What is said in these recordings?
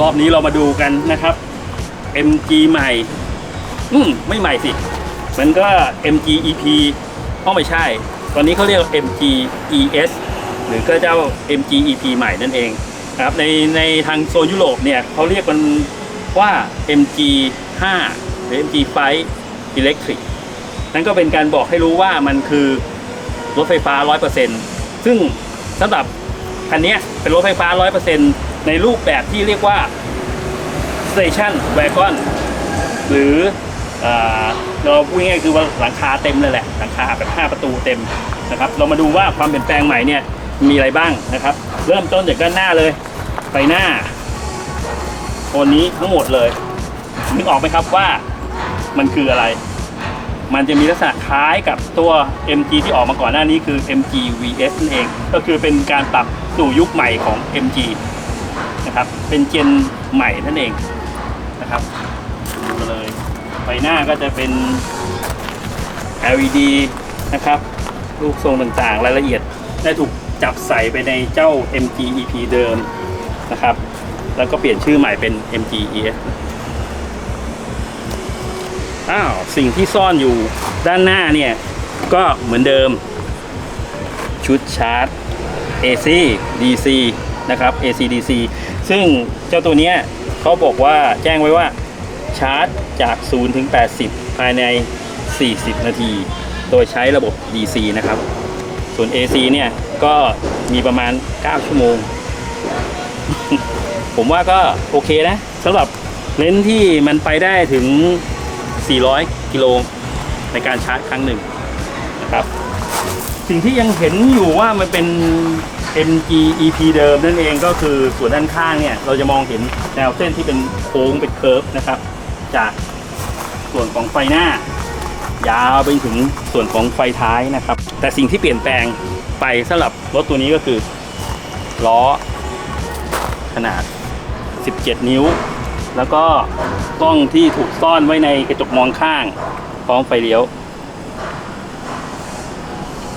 รอบนี้เรามาดูกันนะครับ MG ใหม่ อืม ไม่ใหม่สิ มันก็ MG EP อ๋อไม่ใช่ ตอนนี้เขาเรียก MG ES หรือก็เจ้า MG EP ใหม่นั่นเองครับในในทางโซนยุโรปเนี่ยเขาเรียกมันว่า MG 5 หรือ MG 5 Electric นั่นก็เป็นการบอกให้รู้ว่ามันคือรถไฟฟ้า 100%ซึ่งสำหรับคันนี้เป็นรถไฟฟ้า 100%ในรูปแบบที่เรียกว่า Station Wagon หรือ เราพูดง่ายๆคือว่าหลังคาเต็มเลยแหละหลังคาแบบ5ประตูเต็มนะครับ เรามาดูว่าความเปลี่ยนแปลงใหม่เนี่ยมีอะไรบ้างนะครับ เริ่มต้นจากด้านหน้าเลยไฟหน้าโทนนี้ทั้งหมดเลยนึกออกไหมครับว่ามันคืออะไร มันจะมีลักษณะคล้ายกับตัว MG ที่ออกมาก่อนหน้านี้คือ MG VS นั่นเอง ก็คือเป็นการปรับสู่ยุคใหม่ของ MG นะครับ เป็นเจนใหม่นั่นเองนะครับดูมาเลย ไฟหน้าก็จะเป็น LED นะครับ รูปทรงต่างๆ รายละเอียดได้ถูกจับใส่ไปในเจ้า MG EP เดิมนะครับ แล้วก็เปลี่ยนชื่อใหม่เป็น MG ES อ้าว สิ่งที่ซ่อนอยู่ด้านหน้าเนี่ย ก็เหมือนเดิม ชุดชาร์จ AC DC นะครับ AC DC ซึ่งเจ้าตัวเนี้ยเขาบอกว่าแจ้งไว้ว่า ชาร์จจาก 0 ถึง 80 ภายใน 40 นาที โดยใช้ระบบ DC นะครับ ส่วน AC เนี่ย ก็มีประมาณ 9 ชั่วโมง ผมว่าก็โอเคนะสำหรับเลนส์ที่มันไปได้ถึง 400 กิโลในการชาร์จครั้งหนึ่งนะครับ สิ่งที่ยังเห็นอยู่ว่ามันเป็น MG EP เดิมนั่นเองก็คือส่วนด้านข้างเนี่ย เราจะมองเห็นแนวเส้นที่เป็นโค้งเป็นเคิร์ฟนะครับ จากส่วนของไฟหน้า ยาวไปถึงส่วนของไฟท้ายนะครับ แต่สิ่งที่เปลี่ยนแปลงไปสำหรับรถตัวนี้ก็คือล้อขนาด 17 นิ้ว แล้วก็กล้องที่ถูกซ่อนไว้ในกระจกมองข้างพร้อมไฟเลี้ยว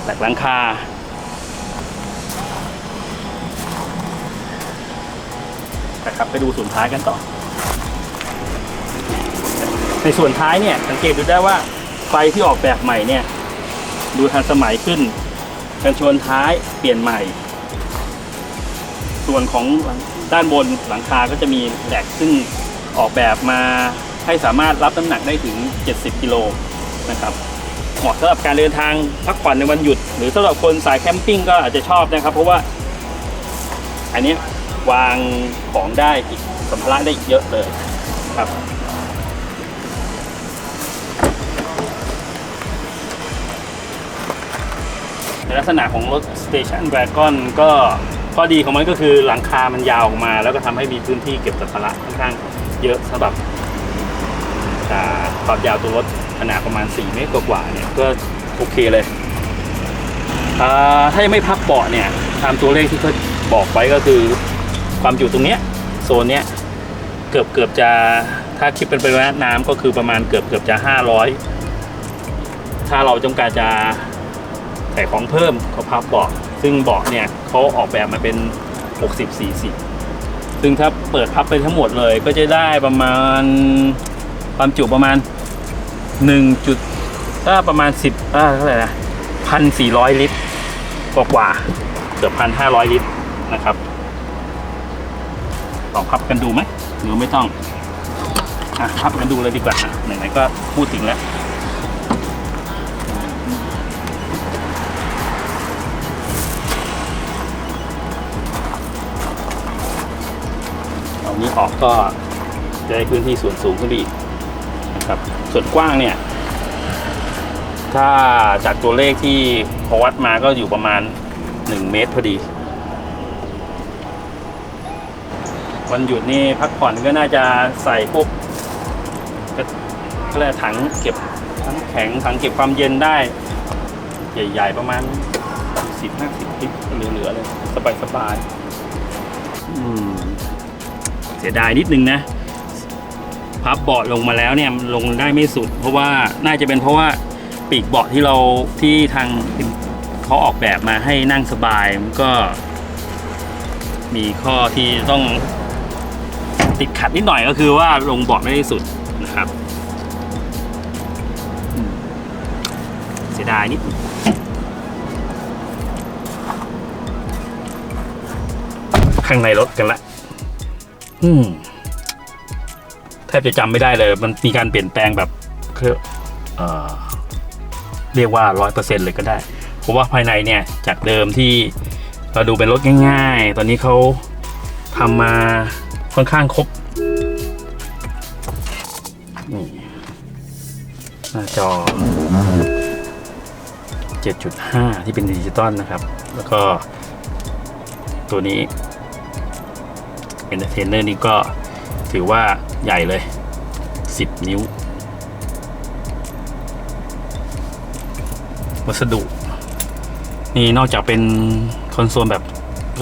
แหลกหลังคานะครับไปดูส่วนท้ายกันต่อ ในส่วนท้ายเนี่ยสังเกตดูได้ว่าไฟที่ออกแบบใหม่เนี่ยดูทันสมัยขึ้น กันชนท้ายเปลี่ยนใหม่ ส่วนของด้านบนหลังคาก็จะมีแหลกซึ่งออกแบบมาให้สามารถรับน้ำหนักได้ถึง 70 กิโลนะครับเหมาะสำหรับการเดินทางพักผ่อนในวันหยุด หรือสำหรับคนสายแคมปิ้งก็อาจจะชอบนะครับ เพราะว่า อันนี้วางของได้อีกสัมภาระได้เยอะเลยครับ ในลักษณะของรถ Station Wagon ก็ข้อดีของมันก็คือหลังคามันยาวออกมา แล้วก็ทำให้มีพื้นที่เก็บสัมภาระค่อนข้างเยอะสำหรับความยาวตัวรถขนาดประมาณ 4 เมตรกว่าๆเนี่ยก็โอเคเลย ถ้ายังไม่พับเบาะเนี่ยตามตัวเลขที่เขาบอกไว้ก็คือความจุตรงเนี้ยโซนเนี้ยเกือบเกือบจะถ้าคิดเป็นปริมาณน้ำก็คือประมาณเกือบเกือบจะ 500 ถ้าเราต้องการจะ ส่ของเพิ่มเขาพับเบาะซึ่งเบาะเนี่ยเขาออกแบบมาเป็น 60 40 ซึ่งถ้าเปิดพับไปทั้งหมดเลยก็จะได้ประมาณความจุประมาณ 1 จุดถ้าประมาณ 10อ่าเท่าไหร่นะ1,400ลิตรกว่าๆเกือบ1,500ลิตรนะครับลองพับกันดูไหมหรือไม่ต้องอะพับกันดูเลยดีกว่าไหนๆก็พูดถึงแล้ว นี้ออกก็จะได้พื้นที่ส่วนสูงขึ้นไปอีกนะครับส่วนกว้างเนี่ย ถ้าจากตัวเลขที่พอวัดมาก็อยู่ประมาณ 1 เมตรพอดี วันหยุดนี่พักผ่อนก็น่าจะใส่พวกก็เรียถังเก็บทั้งแข็งถังเก็บความเย็นได้ ใหญ่ ๆ ประมาณสิบห้าสิบลิตรเหลือๆเลย สบายๆอืม เสียดายนิดนึงนะ พับเบาะลงมาแล้วเนี่ยลงได้ไม่สุด เพราะว่าน่าจะเป็นเพราะว่าปีกเบาะที่เราที่ทางเขาออกแบบมาให้นั่งสบายมันก็ มีข้อที่ต้องติดขัดนิดหน่อยก็คือว่าลงเบาะไม่ได้สุดนะครับเสียดายนิดข้างในรถกันละ อืมแทบจะจำไม่ได้เลย มันมีการเปลี่ยนแปลงแบบคือเอ่อเรียกว่าร้อยเปอร์เซ็นเลยก็ได้ เพราะว่าภายในเนี่ย จากเดิมที่เราดูเป็นรถง่าย ๆ ตอนนี้เขาทำมาค่อนข้างครบนี่หน้าจอ 7.5 ที่เป็นดิจิตอลนะครับ แล้วก็ตัวนี้ Entertainer นี่ก็ถือว่าใหญ่เลย 10 นิ้ว วัสดุ นี่นอกจากเป็นคอนโซลแบบ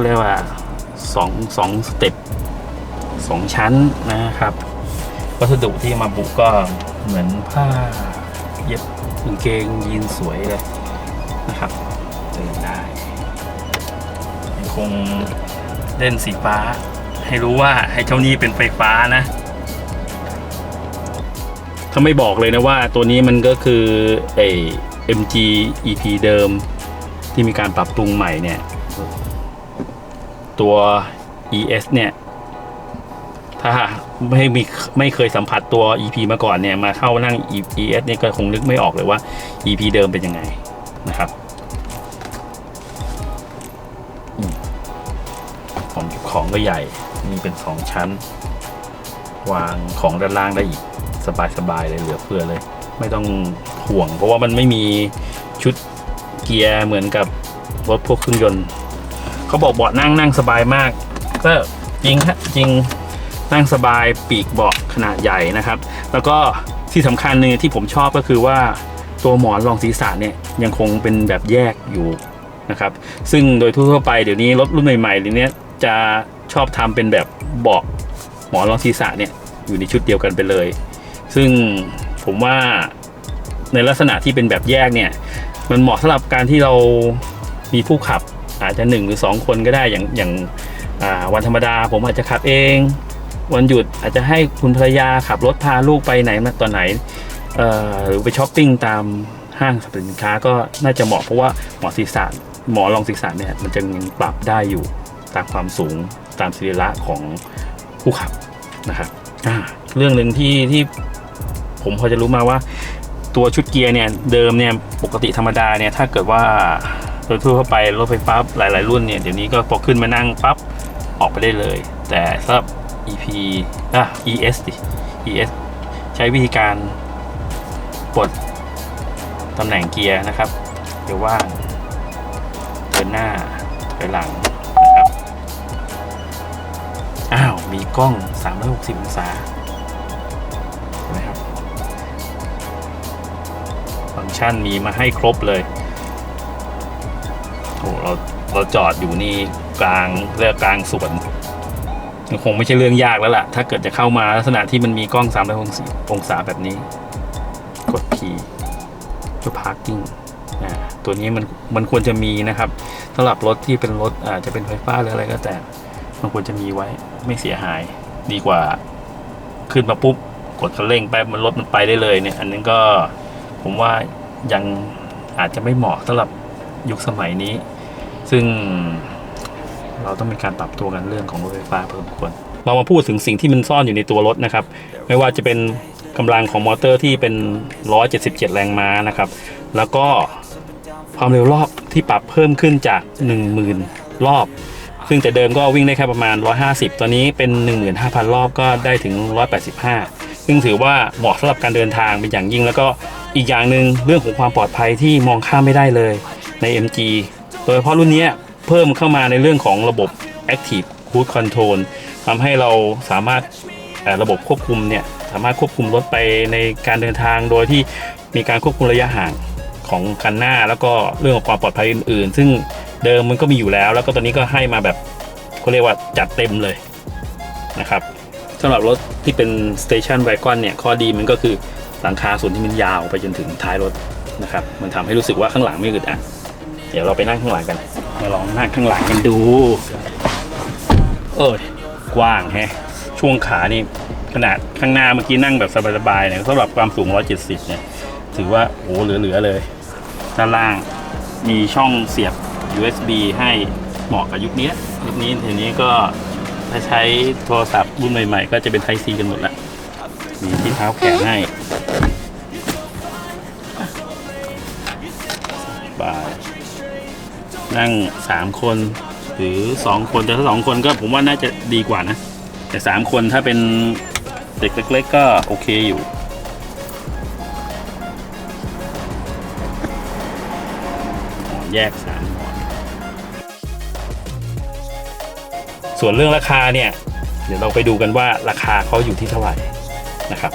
เรียกว่าสองสองสเต็ปสองชั้นนะครับ วัสดุที่มาบุก็เหมือนผ้าเย็บกางเกงยีนสวยเลยนะครับเดินได้ยังคงเล่นสีฟ้า ให้รู้ว่าให้เจ้านี้เป็นไฟฟ้านะถ้าไม่บอกเลยนะว่าตัวนี้มันก็คือไอ MG EP เดิมที่มีการปรับปรุงใหม่เนี่ย ตัว ES เนี่ย ถ้าไม่มีไม่เคยสัมผัสตัว EP มาก่อนเนี่ย มาเข้านั่ง ES เนี่ยก็คงนึกไม่ออกเลยว่า EP เดิมเป็นยังไงนะครับ ของก็ใหญ่ นี่เป็นสองชั้น วางของด้านล่างได้อีก สบายๆเลยเหลือเฟือเลย ไม่ต้องห่วง เพราะว่ามันไม่มีชุดเกียร์เหมือนกับรถพวกเครื่องยนต์เขาบอกเบาะนั่งนั่งสบายมาก ก็จริงฮะจริงนั่งสบายปีกเบาะขนาดใหญ่นะครับ แล้วก็ที่สำคัญนึงที่ผมชอบก็คือว่าตัวหมอนรองศีรษะเนี่ยยังคงเป็นแบบแยกอยู่นะครับ ซึ่งโดยทั่วๆไปเดี๋ยวนี้รถรุ่นใหม่ๆเดี๋ยวนี้ย จะชอบทำเป็นแบบเบาะหมอนรองศีรษะเนี่ยอยู่ในชุดเดียวกันไปเลย ซึ่งผมว่าในลักษณะที่เป็นแบบแยกเนี่ย มันเหมาะสำหรับการที่เรามีผู้ขับอาจจะหนึ่งหรือสองคนก็ได้อย่างอย่างาวันธรรมดา ผมอาจจะขับเอง วันหยุดอาจจะให้คุณภรรยาขับรถพาลูกไปไหนมาตอนไหนหรือไปช้อปปิ้งตามห้างสรรพสินค้าก็น่าจะเหมาะเพราะว่าหมอศีรษะหมอรองศีรษะเนี่ยมันจะยังปรับได้อยู่ ตามความสูงตามสรีระของผู้ขับนะครับอ่าเรื่องหนึ่งที่ที่ผมพอจะรู้มาว่าตัวชุดเกียร์เนี่ยเดิมเนี่ยปกติธรรมดาเนี่ยถ้าเกิดว่าโดยทั่วไปรถไฟฟ้าหลาย ๆ รุ่นเนี่ยเดี๋ยวนี้ก็พอขึ้นมานั่งปั๊บออกไปได้เลย แต่สำหรับ EP อะ ES ดิ ES ใช้วิธีการปลดตำแหน่งเกียร์นะครับเดี๋ยวว่างเดินหน้าถอยหลัง มีกล้อง 360 องศานไหมครับฟังก์ชันมีมาให้ครบเลยโอ้เราเราจอดอยู่นี่กลางเรียกกลางสวนคงไม่ใช่เรื่องยากแล้วล่ะ ถ้าเกิดจะเข้ามาลักษณะที่มันมีกล้อง360องศาแบบนี้ กด P เพื่อ parking อ่าตัวนี้มันมันควรจะมีนะครับสำหรับรถที่เป็นรถอาจจะเป็นไฟฟ้าหรืออะไรก็แต่ มันควรจะมีไว้ ไม่เสียหายดีกว่า ขึ้นมาปุ๊บ กดคันเร่งไปมันรถมันไปได้เลยเนี่ย อันนั้นก็ผมว่ายังอาจจะไม่เหมาะสำหรับยุคสมัยนี้ ซึ่งเราต้องมีการปรับตัวกันเรื่องของรถไฟฟ้าเพอสมควรเรามาพูดถึงสิ่งที่มันซ่อนอยู่ในตัวรถนะครับ ไม่ว่าจะเป็นกำลังของมอเตอร์ที่เป็น 177 แรงม้านะครับ แล้วก็ความเร็วรอบที่ปรับเพิ่มขึ้นจาก 10,000 รอบ ซึ่งแต่เดิมก็วิ่งได้แค่ประมาณ 150 ตอนนี้เป็น 15,000 รอบก็ได้ถึง 185 ซึ่งถือว่าเหมาะสำหรับการเดินทางเป็นอย่างยิ่ง แล้วก็อีกอย่างหนึ่งเรื่องของความปลอดภัยที่มองข้ามไม่ได้เลยใน MG โดยเฉพาะรุ่นนี้เพิ่มเข้ามาในเรื่องของระบบ Active Cruise Control ทำให้เราสามารถระบบควบคุมเนี่ยสามารถควบคุมรถไปในการเดินทางโดยที่มีการควบคุมระยะห่างของคันหน้า แล้วก็เรื่องของความปลอดภัยอื่น ๆ ซึ่ง เดิมมันก็มีอยู่แล้ว แล้วก็ตอนนี้ก็ให้มาแบบเขาเรียกว่าจัดเต็มเลยนะครับสำหรับรถที่เป็น Station Wagon เนี่ยข้อดีมันก็คือหลังคาส่วนที่มันยาวไปจนถึงท้ายรถนะครับ มันทำให้รู้สึกว่าข้างหลังไม่อึดอัดเดี๋ยวเราไปนั่งข้างหลังกันมาลองนั่งข้างหลังกันดู เออกว้างแฮะช่วงขานี่ขนาดข้างหน้าเมื่อกี้นั่งแบบสบายๆเนี่ยสำหรับความสูง 170 เนี่ย ถือว่าโอ้เหลือๆเลย ด้านล่างมีช่องเสียบ USB ให้เหมาะกับยุคนี้ยุคนี้ทีนี้ก็ถ้าใช้โทรศัพท์รุ่นใหม่ ๆ ก็จะเป็น Type C กันหมดละมีที่เท้าแขนให้บายนั่ง 3 คน หรือ 2 คนแต่ถ้า 2 คนก็ผมว่าน่าจะดีกว่านะ แต่ 3 คนถ้าเป็นเด็กเล็ก ๆ ก็โอเคอยู่แยกสามหมอน ส่วนเรื่องราคาเนี่ย เดี๋ยวเราไปดูกันว่าราคาเขาอยู่ที่เท่าไหร่นะครับ